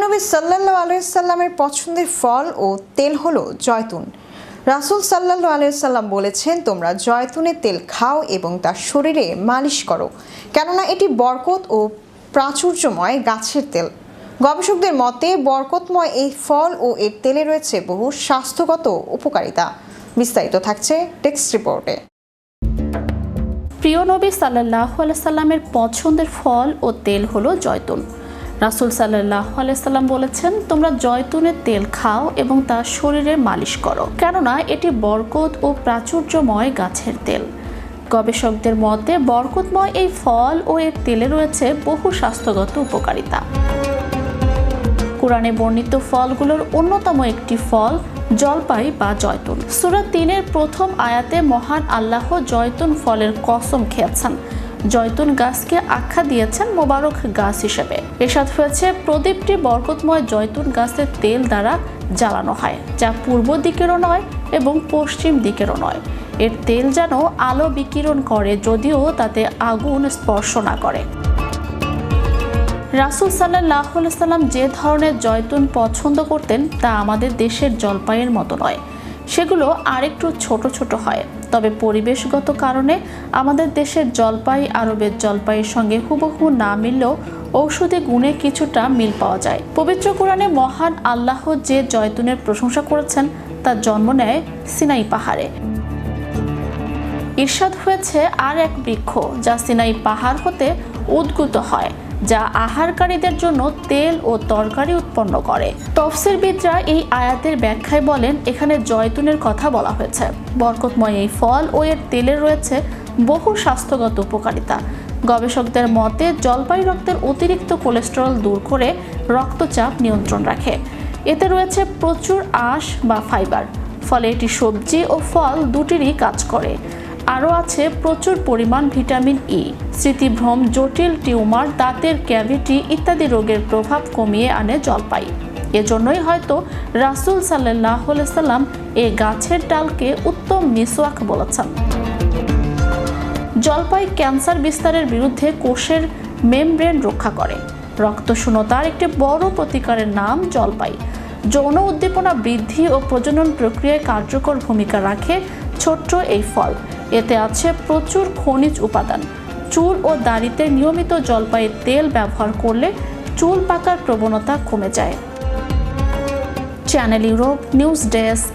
প্রিয়নবী সাল্লাল্লাহু আলাইসাল্লামের পছন্দের ফল ও তেল হলো জয়তুন। রাসূল সাল্লাল্লাহু আলাইসাল্লাম বলেছেন, তোমরা জয়তুনের তেল খাও এবং তার শরীরে মালিশ করো, কেননা এটি বরকত ও প্রাচুর্যময় গাছের তেল। গবেষকদের মতে, বরকতময় এই ফল ও এর তেলে রয়েছে বহু স্বাস্থ্যগত উপকারিতা। বিস্তারিত থাকছে টেক্সট রিপোর্টে। প্রিয় নবী সাল্লাহ সাল্লামের পছন্দের ফল ও তেল হলো জয়তুন। রাসুল সাল্লাহ সাল্লাম বলেছেন, তোমরা জয়তুনের তেল খাও এবং তা শরীরে মালিশ করো। কেননা, এটি বরকত ও প্রাচুর্যময় গাছের তেল। গবেষকদের মতে, বরকতময় এই ফল ও এর তেলে রয়েছে বহু স্বাস্থ্যগত উপকারিতা। কোরআনে বর্ণিত ফলগুলোর অন্যতম একটি ফল জলপাই বা জয়তুন। সুরা তিনের প্রথম আয়াতে মহান আল্লাহ জয়তুন ফলের কসম খেয়েছেন। জয়তুন গাছকে আখ্যা দিয়েছেন মোবারক গাছ হিসেবে। এরশাদ হয়েছে প্রদীপটি বরকতময় জয়তুন গাছের তেল দ্বারা জ্বালানো হয়, যা পূর্ব দিকেরও নয় এবং পশ্চিম দিকেরও নয়। এর তেল যেন আলো বিকিরণ করে, যদিও তাতে আগুন স্পর্শ না করে। রাসুল সাল্লাহ সাল্লাম যে ধরনের জয়তুন পছন্দ করতেন, তা আমাদের দেশের জলপাইয়ের মতো নয়। সেগুলো আরেকটু ছোট ছোট হয়। তবে পরিবেশগত কারণে আমাদের দেশের জলপাই, আরবের জলপাইয়ের সঙ্গে হুবহু না মিললেও ঔষধি গুণে কিছুটা মিল পাওয়া যায়। পবিত্র কোরআনে মহান আল্লাহ যে জয়তুনের প্রশংসা করেছেন, তার জন্ম নেয় সিনাই পাহাড়ে। ঈর্ষাদ হয়েছে আর এক বৃক্ষ, যা সিনাই পাহাড় হতে উদ্ভূত হয়। যা আহারকারীদের জন্য তেল ও তরকারি উৎপন্ন করে। তফসিরবিদরা এই আয়াতের ব্যাখ্যায় বলেন, এখানে জয়তুনের কথা বলা হয়েছে। বরকতময় এই ফল ও এর তেলে রয়েছে বহু স্বাস্থ্যগত উপকারিতা। গবেষকদের মতে, জলপাই রক্তের অতিরিক্ত কোলেস্টেরল দূর করে রক্তচাপ নিয়ন্ত্রণ রাখে। এতে রয়েছে প্রচুর আঁশ বা ফাইবার। ফলে এটি সবজি ও ফল দুটিরই কাজ করে। আরও আছে প্রচুর পরিমাণ ভিটামিন ই স্মৃতিভ্রম, জটিল টিউমার, দাঁতের ক্যাভিটি ইত্যাদি রোগের প্রভাব কমিয়ে আনে জলপাই। এজন্যই হয়তো রাসুল সাল্লাহ সাল্লাম এ গাছের ডালকে উত্তম মিসওয়াক বলেছেন। জলপাই ক্যান্সার বিস্তারের বিরুদ্ধে কোষের মেমব্রেন রক্ষা করে। রক্তশূন্যতার একটি বড় প্রতিকারের নাম জলপাই। যৌন উদ্দীপনা বৃদ্ধি ও প্রজনন প্রক্রিয়ায় কার্যকর ভূমিকা রাখে ছোট্ট এই ফল। এতে আছে প্রচুর খনিজ উপাদান। চুল ও দাড়িতে নিয়মিত জলপাইয়ের তেল ব্যবহার করলে চুল পাকার প্রবণতা কমে যায়। Channel Europe news desk.